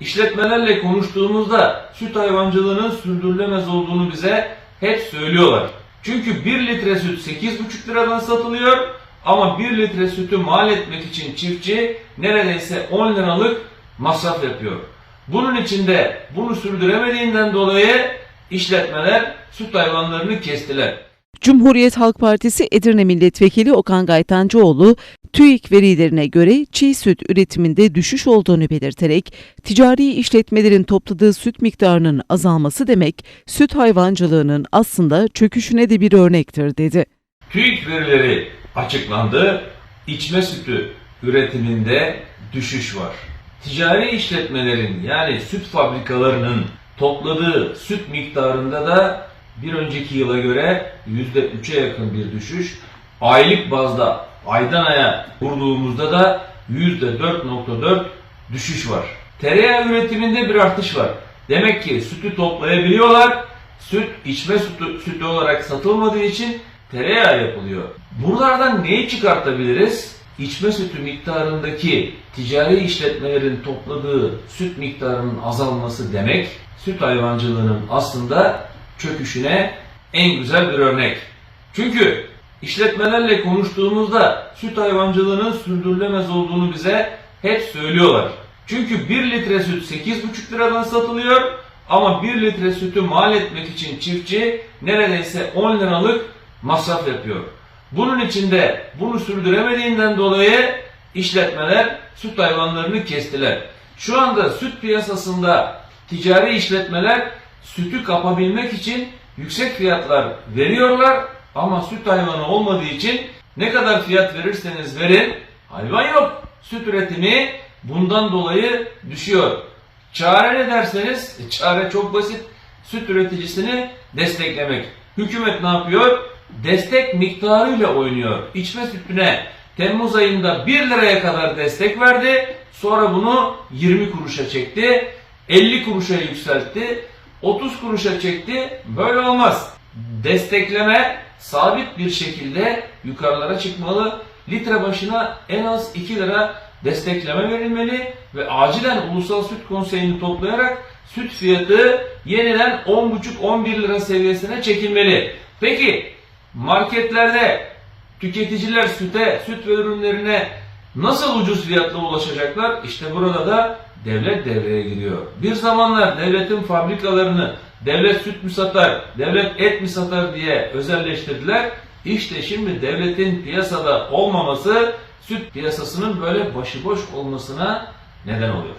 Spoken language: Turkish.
işletmelerle konuştuğumuzda süt hayvancılığının sürdürülemez olduğunu bize hep söylüyorlar. Çünkü 1 litre süt 8,5 liradan satılıyor ama 1 litre sütü mal etmek için çiftçi neredeyse 10 liralık masraf yapıyor. Bunun içinde bunu sürdüremediğinden dolayı işletmeler süt hayvanlarını kestiler. Cumhuriyet Halk Partisi Edirne Milletvekili Okan Gaytancıoğlu, TÜİK verilerine göre çiğ süt üretiminde düşüş olduğunu belirterek, ticari işletmelerin topladığı süt miktarının azalması demek, süt hayvancılığının aslında çöküşüne de bir örnektir dedi. TÜİK verileri açıklandı. İçme sütü üretiminde düşüş var. Ticari işletmelerin yani süt fabrikalarının topladığı süt miktarında da bir önceki yıla göre %3'e yakın bir düşüş. Aylık bazda aydan aya vurduğumuzda da %4.4 düşüş var. Tereyağı üretiminde bir artış var. Demek ki sütü toplayabiliyorlar. Süt içme sütü, sütü olarak satılmadığı için tereyağı yapılıyor. Buralardan neyi çıkartabiliriz? İçme sütü miktarındaki ticari işletmelerin topladığı süt miktarının azalması demek, süt hayvancılığının aslında çöküşüne en güzel bir örnek. Çünkü işletmelerle konuştuğumuzda süt hayvancılığının sürdürülemez olduğunu bize hep söylüyorlar. Çünkü 1 litre süt 8,5 liradan satılıyor ama 1 litre sütü mal etmek için çiftçi neredeyse 10 liralık masraf yapıyor. Bunun içinde bunu sürdüremediğinden dolayı işletmeler süt hayvanlarını kestiler. Şu anda süt piyasasında ticari işletmeler sütü kapabilmek için yüksek fiyatlar veriyorlar ama süt hayvanı olmadığı için ne kadar fiyat verirseniz verin hayvan yok. Süt üretimi bundan dolayı düşüyor. Çare ne derseniz e, çare çok basit. Süt üreticisini desteklemek. Hükümet ne yapıyor? Destek miktarıyla oynuyor. İçme sütüne Temmuz ayında 1 liraya kadar destek verdi. Sonra bunu 20 kuruşa çekti. 50 kuruşa yükseltti. 30 kuruşa çekti. Böyle olmaz. Destekleme sabit bir şekilde yukarılara çıkmalı. Litre başına en az 2 lira destekleme verilmeli ve acilen Ulusal Süt Konseyi'ni toplayarak süt fiyatı yeniden 10,5-11 lira seviyesine çekilmeli. Peki marketlerde tüketiciler süte, süt ve ürünlerine nasıl ucuz fiyatla ulaşacaklar? İşte burada da devlet devreye giriyor. Bir zamanlar devletin fabrikalarını devlet süt mü satar, devlet et mi satar diye özelleştirdiler. İşte şimdi devletin piyasada olmaması süt piyasasının böyle başıboş olmasına neden oluyor.